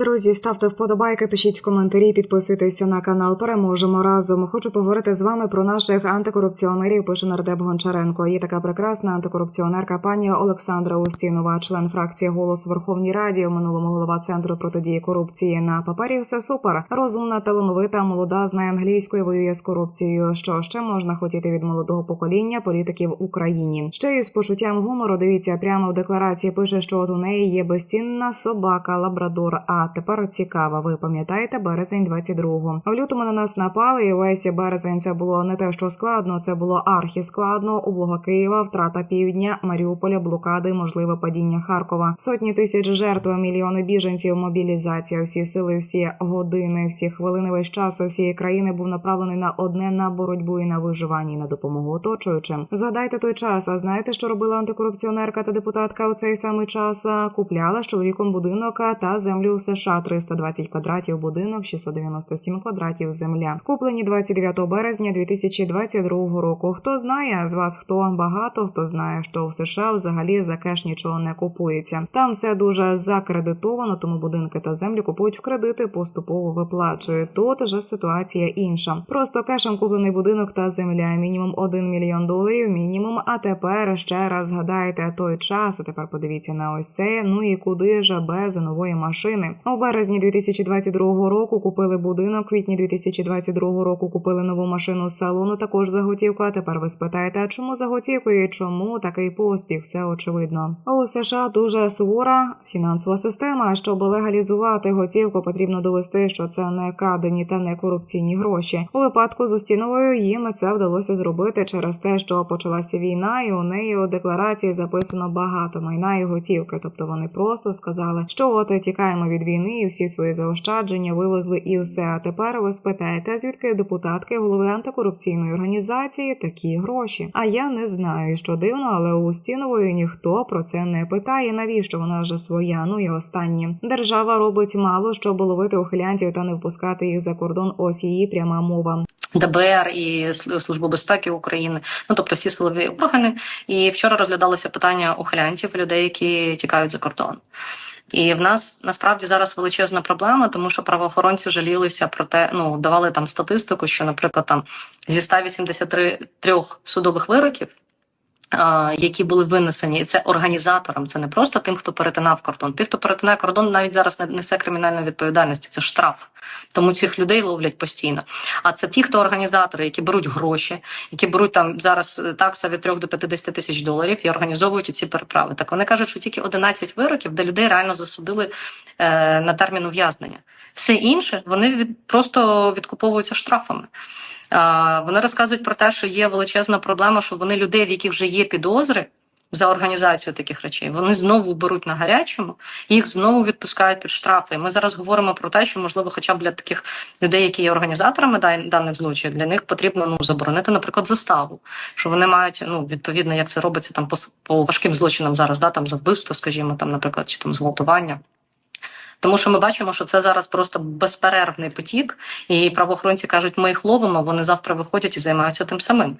Друзі, ставте вподобайки, пишіть коментарі, підписуйтеся на канал. Переможемо разом. Хочу поговорити з вами про наших антикорупціонерів. Пише нардеп Гончаренко. Є така прекрасна антикорупціонерка пані Олександра Устінова, член фракції Голос Верховній Раді. У минулому голова центру протидії корупції. На папері все супер. Розумна, талановита, молода, знає англійською, воює з корупцією. Що ще можна хотіти від молодого покоління політиків в Україні? Ще із почуттям гумору. Дивіться прямо в декларації. Пише, що от у неї є безцінна собака, лабрадор. А тепер цікаво, ви пам'ятаєте березень 22-го. В лютому на нас напали, і весь березень це було не те, що складно, це було архіскладно. Облога Києва, втрата півдня, Маріуполя, блокади, можливе падіння Харкова. Сотні тисяч жертв, мільйони біженців, мобілізація. Всі сили, всі години, всі хвилини, весь час усієї країни був направлений на одне на боротьбу і на виживання, і на допомогу оточуючим. Згадайте той час. А знаєте, що робила антикорупціонерка та депутатка у цей самий час? Купляла з чоловіком будинок та землю у США 320 квадратів будинок, 697 квадратів земля. Куплені 29 березня 2022 року. Хто знає з вас, хто багато, хто знає, що в США взагалі за кеш нічого не купується. Там все дуже закредитовано, тому будинки та землю купують в кредити, поступово виплачують. Тут же ситуація інша. Просто кешем куплений будинок та земля. Мінімум 1 мільйон доларів. Мінімум. А тепер ще раз згадайте той час. А тепер подивіться на ось це. Ну і куди ж без нової машини? У березні 2022 року купили будинок. Квітні 2022 року купили нову машину з салону. Також за готівку. Тепер ви спитаєте, а чому за готівку чому такий поспіх? Все очевидно. У США дуже сувора фінансова система. Щоб легалізувати готівку, потрібно довести, що це не крадені та не корупційні гроші. У випадку з Устіновою їм це вдалося зробити через те, що почалася війна, і у неї у декларації записано багато майна і готівки. Тобто вони просто сказали, що от тікаємо від війни, і всі свої заощадження вивезли, і все. А тепер ви спитаєте, звідки депутатки голови антикорупційної організації такі гроші? А я не знаю, що дивно, але у Устінової ніхто про це не питає. Навіщо вона вже своя? Ну і останнє держава робить мало, щоб ловити ухилянтів та не впускати їх за кордон. Ось її пряма мова. ДБР і Сл- Службу безпеки України, ну тобто всі силові органи. І вчора розглядалося питання ухилянтів, людей, які тікають за кордон. І в нас насправді зараз величезна проблема, тому що правоохоронці жалілися про те, ну давали там статистику, що, наприклад, там зі 183 трьох судових вироків. Які були винесені, і це організаторам, це не просто тим, хто перетинав кордон. Тих, хто перетинає кордон, навіть зараз не несе кримінальної відповідальності. Це штраф. Тому цих людей ловлять постійно. А це ті, хто організатори, які беруть гроші, які беруть там зараз е, такса від 3 до 50 тисяч доларів і організовують ці переправи. Так вони кажуть, що тільки 11 вироків, де людей реально засудили е, на термін ув'язнення. Все інше вони від просто відкуповуються штрафами. Вони розказують про те, що є величезна проблема, що вони людей, в яких вже є підозри. За організацію таких речей вони знову беруть на гарячому, їх знову відпускають під штрафи. Ми зараз говоримо про те, що можливо, хоча б для таких людей, які є організаторами даних злочинів, для них потрібно ну заборонити, наприклад, заставу, що вони мають ну відповідно, як це робиться там по, по важким злочинам зараз, да там за вбивство, скажімо, там, наприклад, чи там зґвалтування. Тому що ми бачимо, що це зараз просто безперервний потік, і правоохоронці кажуть, ми їх ловимо. Вони завтра виходять і займаються тим самим.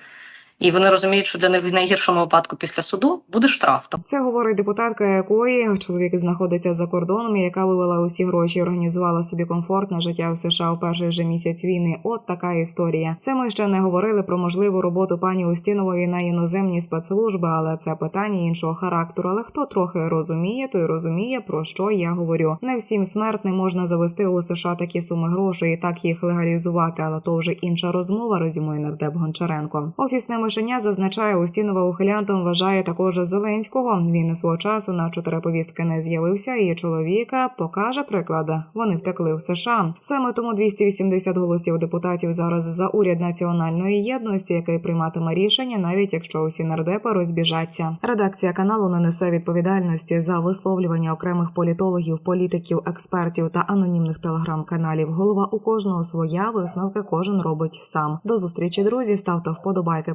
І вони розуміють, що для них в найгіршому випадку після суду буде штраф. Це говорить депутатка, якої чоловік знаходиться за кордоном, яка вивела усі гроші, організувала собі комфортне життя в США у перший же місяць війни. От така історія. Це ми ще не говорили про можливу роботу пані Устінової на іноземні спецслужби, але це питання іншого характеру. Але хто трохи розуміє, той розуміє про що я говорю. Не всім смертним можна завести у США такі суми грошей і так їх легалізувати, але то вже інша розмова. Резюмує нардеп Гончаренко. Офісне мишеня зазначає Устінова ухилянтом вважає також Зеленського. Він свого часу на чотири повістки не з'явився, і чоловіка покаже приклад. Вони втекли в США. Саме тому 280 голосів депутатів зараз за уряд національної єдності, який прийматиме рішення, навіть якщо усі нардепи розбіжаться. Редакція каналу не несе відповідальності за висловлювання окремих політологів, політиків, експертів та анонімних телеграм-каналів. Голова у кожного своя висновки кожен робить сам. До зустрічі, друзі. Ставте вподобайки,